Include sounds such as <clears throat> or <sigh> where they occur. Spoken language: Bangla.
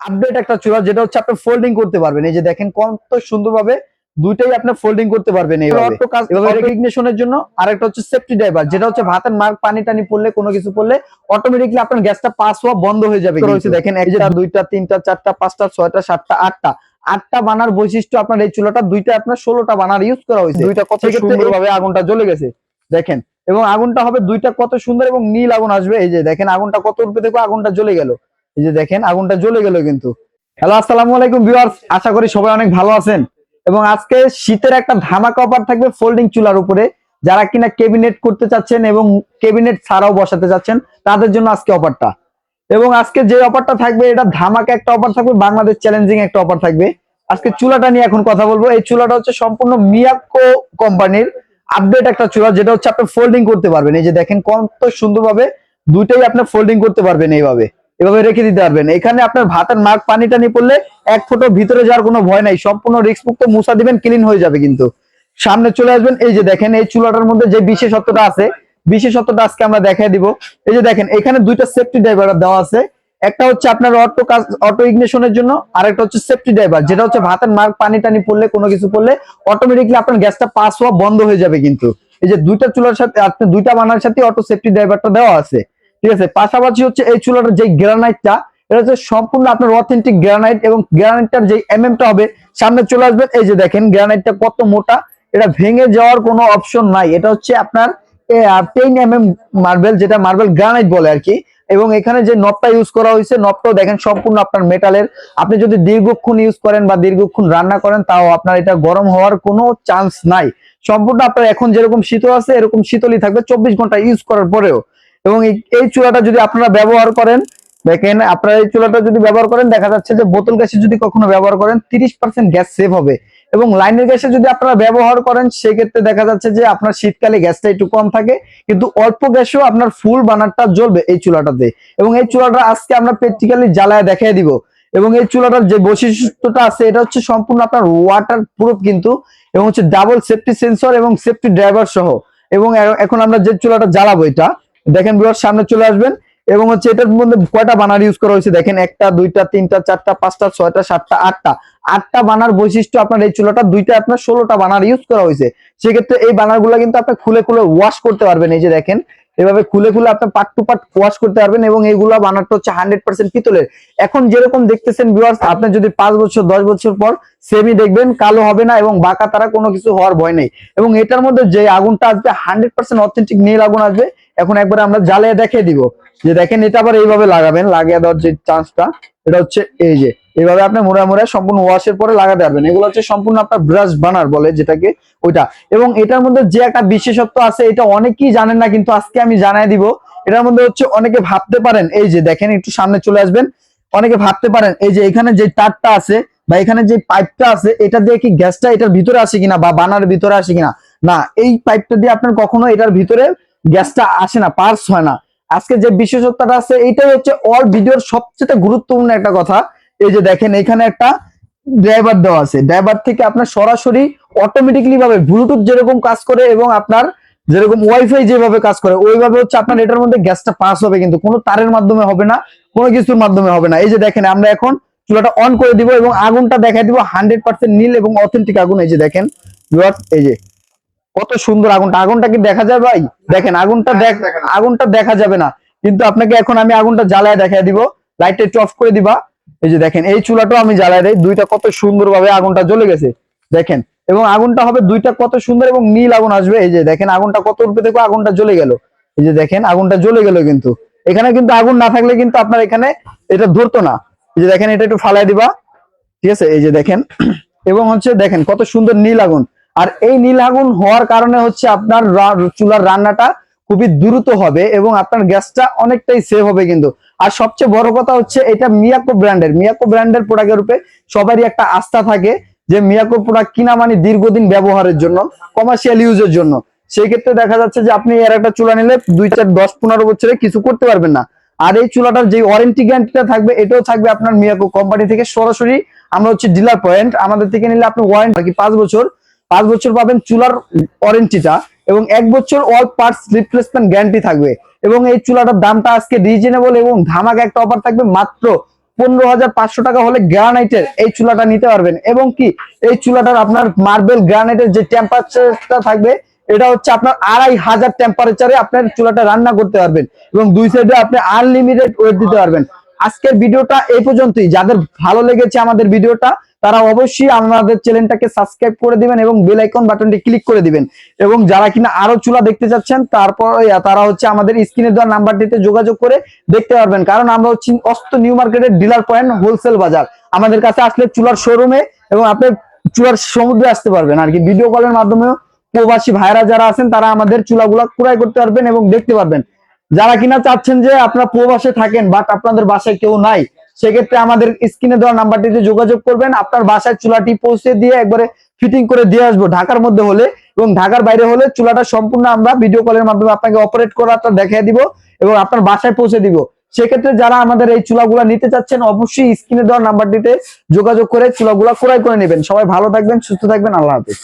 আপডেট একটা চূড়া যেটা হচ্ছে আপনি ফোল্ডিং করতে পারবেন। এই যে দেখেন কত সুন্দরভাবে দুইটাই আপনি ফোল্ডিং করতে পারবেন এইভাবে। রেকগনিশনের জন্য আরেকটা হচ্ছে সেফটি ড্রাইভার যেটা হচ্ছে ভাতের মার্ক পানি টানি পড়লে কোনো কিছু পড়লে অটোমেটিকলি আপনার গ্যাসটা পাস হওয়া বন্ধ হয়ে যাবে দেখেন একটা দুইটা তিনটা চারটা পাঁচটা ছয়টা সাতটা আটটা। আটটা বানার বৈশিষ্ট্য আপনার এই চুলাটা দুইটা আপনার ষোলোটা বানার ইউজ করা হয়েছে। দুইটা কত সেক্ষেত্রে সুন্দর এইভাবে আগুনটা জ্বলে গেছে। দেখেন এবং আগুনটা হবে দুইটা কত সুন্দর এবং নীল আগুন আসবে। এই যে দেখেন আগুনটা কত রূপে দেখো আগুনটা জ্বলে গেল। এই যে দেখেন, আগুনটা জ্বলে গেল কিন্তু। হ্যালো, আসসালামু আলাইকুম ভিউয়ার্স, আশা করি সবাই অনেক ভালো আছেন। এবং আজকে শীতের একটা ধামাকা অফার থাকবে ফোল্ডিং চুলার উপরে। যারা কিনা কেবিনেট করতে চাচ্ছেন এবং কেবিনেট ছাড়াও বসাতে চাচ্ছেন, তাদের জন্য আজকে অফারটা। এবং আজকে যে অফারটা থাকবে, এটা ধামাকা একটা অফার থাকবে, বাংলাদেশ চ্যালেঞ্জিং একটা অফার থাকবে। আজকে চুলাটা নিয়ে এখন কথা বলব। এই চুলাটা হচ্ছে সম্পূর্ণ মিয়াকো কোম্পানির আপডেট একটা চুলা, যেটা হচ্ছে আপনি ফোল্ডিং করতে পারবেন। এই যে দেখেন, কত সুন্দরভাবে দুইটাই আপনি ফোল্ডিং করতে পারবেন এইভাবে। এভাবে রেখে দিতে পারবেন। এখানে আপনার ভাতের মার্ক পানি টানি পড়লে এক ফুটো ভিতরে যাওয়ার কোনো ভয় নাই। সম্পূর্ণ রিস্ক মুক্ত মুছা দিবেন ক্লিন হয়ে যাবে কিন্তু। সামনে চলে আসবেন, এই যে দেখেন, এই চুলাটার মধ্যে যে বিশেষত্বটা আছে, বিশেষত্বটা আজকে আমরা দেখাই দিব। এই যে দেখেন, এখানে দুইটা সেফটি ড্রাইভার দেওয়া আছে। একটা হচ্ছে আপনার অটো কাজ অটো ইগনিশনের জন্য আর একটা হচ্ছে সেফটি ড্রাইভার যেটা হচ্ছে ভাতের মার্ক পানি টানি পড়লে, কোনো কিছু পড়লে অটোমেটিকলি আপনার গ্যাসটা পাস হওয়া বন্ধ হয়ে যাবে কিন্তু। এই যে দুইটা চুলার সাথে, আপনি দুইটা বানার সাথে অটো সেফটি ড্রাইভারটা দেওয়া আছে। ঠিক আছে? পাশাপাশি হচ্ছে এই চুলাটার যে গ্রানাইটটা এটা হচ্ছে সম্পূর্ণ আপনার অথেন্টিক গ্রানাইট এবং গ্রানাইটটার যে এমএমটা হবে, সামনে চলে আসবেন। এই যে দেখেন গ্রানাইটটা কত মোটা, এটা ভেঙে যাওয়ার কোনো অপশন নাই। এটা হচ্ছে আপনার টেন এম এম মার্বেল যেটা মার্বেল গ্রানাইট বলে আর কি। এবং এখানে যে নবটা ইউজ করা হয়েছে নবটাও দেখেন সম্পূর্ণ আপনার মেটালের আপনি যদি দীর্ঘক্ষণ ইউজ করেন বা দীর্ঘক্ষণ রান্না করেন, তাও আপনার এটা গরম হওয়ার কোনো চান্স নাই। সম্পূর্ণ আপনার এখন যেরকম শীতল আছে, এরকম শীতলই থাকবে। চব্বিশ ঘণ্টা ইউজ করার পরেও। এবং এই- চুলাটা যদি আপনারা ব্যবহার করেন, দেখেন, আপনারা এই চুলাটা যদি ব্যবহার করেন, দেখা যাচ্ছে যে বোতল গ্যাসে যদি কখনো ব্যবহার করেন, তিরিশ পার্সেন্ট গ্যাস সেভ হবে। এবং লাইনের গ্যাসে যদি আপনারা ব্যবহার করেন, সেক্ষেত্রে দেখা যাচ্ছে যে আপনার শীতকালে গ্যাসটা একটু কম থাকে, কিন্তু অল্প গ্যাসেও আপনার ফুল বানারটা জ্বলবে এই চুলাটাতে। এবং এই চুলাটা আজকে আমরা প্র্যাকটিক্যালি জ্বালায় দেখাই দিব। এবং এই চুলাটার যে বৈশিষ্ট্যটা আছে, এটা হচ্ছে সম্পূর্ণ আপনার ওয়াটার প্রুফ কিন্তু, এবং হচ্ছে ডাবল সেফটি সেন্সর এবং সেফটি ড্রাইভার সহ। এবং এখন আমরা যে চুলাটা জ্বালাবো এটা দেখেন বিরাট সামনে চলে আসবেন এবং হচ্ছে এটার মধ্যে কয়টা বানার ইউজ করা হয়েছে? দেখেন একটা, দুইটা, তিনটা, চারটা, পাঁচটা, ছয়টা, সাতটা, আটটা। আটটা বানার বৈশিষ্ট্য আপনার এই চুলাটা, দুইটা আপনার ষোলোটা বানার ইউজ করা হয়েছে। সেক্ষেত্রে এই বানারগুলো কিন্তু আপনি খুলে খুলে ওয়াশ করতে পারবেন। এই যে দেখেন, এভাবে খুলে খুলে আপনি পার্ট টু পার্ট ওয়াশ করতে পারবেন এবং এইগুলা বানারটা হচ্ছে হান্ড্রেড পার্সেন্ট পিতলের। এখন যেরকম দেখতেছেন ভিউয়ার্স আপনি যদি পাঁচ বছর, দশ বছর পর সেমি দেখবেন, কালো হবে না এবং বাঁকা তারা কোনো কিছু হওয়ার ভয় নেই। এবং এটার মধ্যে যে আগুনটা আসবে হান্ড্রেড পার্সেন্ট অথেন্টিক নীল আগুন আসবে। এখন একবার আমরা জ্বালিয়ে দেখিয়ে দিব। যে দেখেন এটা আবার এইভাবে লাগাবেন, লাগিয়ে দেওয়ার যে চান্সটা, এটা হচ্ছে এই যে। এইভাবে আপনি মোড়া মোড়া সম্পূর্ণ ওয়াশের পরে লাগাতে পারবেন। এগুলো হচ্ছে সম্পূর্ণ আপনার ব্রাশ বানার বলে যেটাকে ওইটা। এবং এটার মধ্যে যে একটা বিশেষত্ব আছে, এটা অনেকেই জানেন না, কিন্তু আজকে আমি জানাই দিব। এটার মধ্যে হচ্ছে অনেকে ভাবতে পারেন, এই যে দেখেন একটু সামনে চলে আসবেন, অনেকে ভাবতে পারেন, এই যে এখানে যে তারটা আছে বা এখানে যে পাইপটা আছে, এটা দিয়ে কি গ্যাসটা এটার ভিতরে আসে কিনা বা বানার ভিতরে আসে কিনা? না, এই পাইপটা দিয়ে আপনার কখনো এটার ভিতরে গ্যাসটা আসে না, পার্স হয় না। আজকে যে বিশেষত্বটা আছে, এইটাই হচ্ছে অল ভিডিওর সবচেয়ে গুরুত্বপূর্ণ একটা কথা। এই যে দেখেন, এখানে একটা ড্রাইভার দেওয়া আছে। ড্রাইভার থেকে আপনার সরাসরি অটোমেটিকলি ভাবে ব্লুটুথ যেরকম কাজ করে এবং আপনার যেরকম ওয়াইফাই যেভাবে কাজ করে, ওইভাবে হচ্ছে আপনার এটার মধ্যে গ্যাসটা পাস হবে কিন্তু কোনো তারের মাধ্যমে হবে না, কোনো কিছুর মাধ্যমে হবে না। এই যে দেখেন, আমরা এখন চুলাটা অন করে দিব এবং আগুনটা দেখাই দিব হান্ড্রেড পার্সেন্ট নীল এবং অথেন্টিক আগুন। এই যে দেখেন এই যে কত সুন্দর আগুনটা। আগুনটা কি দেখা যায় ভাই? দেখেন আগুনটা দেখ আগুনটা দেখা যাবে না। কিন্তু আপনাকে এখন আমি আগুনটা জ্বালায় দেখাই দিব। লাইটটা একটু অফ করে দিবা। এই যে দেখেন এই চুলাটাও আমি জ্বালায় দেই। দুইটা কত সুন্দরভাবে আগুনটা জ্বলে গেছে। দেখেন এবং আগুনটা হবে দুইটা কত সুন্দর এবং নীল আগুন আসবে। এই যে দেখেন আগুনটা কত রূপে দেখো আগুনটা জ্বলে গেল। এই যে দেখেন আগুনটা জ্বলে গেল কিন্তু। এখানে কিন্তু আগুন না থাকলে কিন্তু আপনার এখানে এটা ধরতো না। এই যে দেখেন এটা একটু ফালাই দিবা। ঠিক আছে? এই যে দেখেন <clears throat> এবং হচ্ছে দেখেন কত সুন্দর নীল আগুন। আর এই নীল আগুন হওয়ার কারণে হচ্ছে আপনার চুলার রান্নাটা খুবই দ্রুত হবে এবং আপনার গ্যাসটা অনেকটাই সেভ হবে কিন্তু। আর সবচেয়ে বড় কথা হচ্ছে এটা মিয়াকো ব্র্যান্ডের। মিয়াকো ব্র্যান্ডের প্রোডাক্টের রূপে সবারই একটা আস্থা থাকে যে মিয়াকো প্রোডাক্ট কিনা মানে দীর্ঘদিন ব্যবহারের জন্য কমার্শিয়াল ইউজের জন্য। সেই ক্ষেত্রে দেখা যাচ্ছে যে আপনি এর একটা চুলা নিলে দুই চার দশ পনেরো বছরে কিছু করতে পারবেন না। আর এই চুলাটার যে ওয়ারেন্টি গ্যারান্টিটা থাকবে, এটাও থাকবে আপনার মিয়াকো কোম্পানি থেকে সরাসরি আমরা হচ্ছে ডিলার পয়েন্ট আমাদের থেকে নিলে আপনি ওয়ারেন্টি পাঁচ বছর পাঁচ বছর পাবেন চুলার ওয়ারেন্টিটা এবং এক বছর অল পার্টস রিপ্লেসমেন্ট গ্যারান্টি থাকবে। এবং এই চুলাটার দামটা আজকে রিজনেবল এবং ধামাকা একটা অফার থাকবে, মাত্র পনেরো হাজার পাঁচশো টাকা হলে গ্রানাইটের এই চুলাটা নিতে পারবেন। এবং কি, এই চুলাটার আপনার মার্বেল গ্রানাইটের যে টেম্পারেচারটা থাকবে, এটা হচ্ছে আপনার আড়াই হাজার টেম্পারেচারে আপনার চুলাটা রান্না করতে পারবেন এবং দুই সাইডে আপনি আনলিমিটেড ওয়েট দিতে পারবেন। আজকের ভিডিওটা এই পর্যন্তই। যাদের ভালো লেগেছে আমাদের ভিডিওটা, তারা অবশ্যই আমাদের চ্যানেলটাকে সাবস্ক্রাইব করে দিবেন এবং বেল আইকন বাটনটি ক্লিক করে দিবেন। এবং যারা কিনা আরও চুলা দেখতে চাচ্ছেন, তারপর তারা হচ্ছে আমাদের স্ক্রিনে দেওয়া নাম্বারটিতে যোগাযোগ করে দেখতে পারবেন। কারণ আমরা হচ্ছে অস্ত নিউ মার্কেটের ডিলার পয়েন্ট হোলসেল বাজার। আমাদের কাছে আসলে চুলার শোরুমে এবং আপনি চুলার সমুদ্রে আসতে পারবেন। আর কি ভিডিও কলের মাধ্যমেও প্রবাসী ভাইরা যারা আছেন, তারা আমাদের চুলাগুলা ক্রয় করতে পারবেন এবং দেখতে পারবেন। যারা কিনা চাচ্ছেন যে আপনারা প্রবাসে থাকেন বাট আপনাদের বাসায় কেউ নাই, সেক্ষেত্রে আমাদের স্ক্রিনে দেওয়া নাম্বারটিতে যোগাযোগ করবেন, আপনার বাসায় চুলাটি পৌঁছে দিয়ে একবারে ফিটিং করে দিয়ে আসব ঢাকার মধ্যে হলে এবং ঢাকার বাইরে হলে চুলাটা সম্পূর্ণ আমরা ভিডিও কলের মাধ্যমে আপনাকে অপারেট করাটা দেখিয়ে দিব এবং আপনার বাসায় পৌঁছে দিব। সেক্ষেত্রে যারা আমাদের এই চুলাগুলা নিতে চাচ্ছেন, অবশ্যই স্ক্রিনে দেওয়া নাম্বারটিতে যোগাযোগ করে চুলাগুলা ক্রয় করে নেবেন। সবাই ভালো থাকবেন, সুস্থ থাকবেন, আল্লাহ হাফিজ।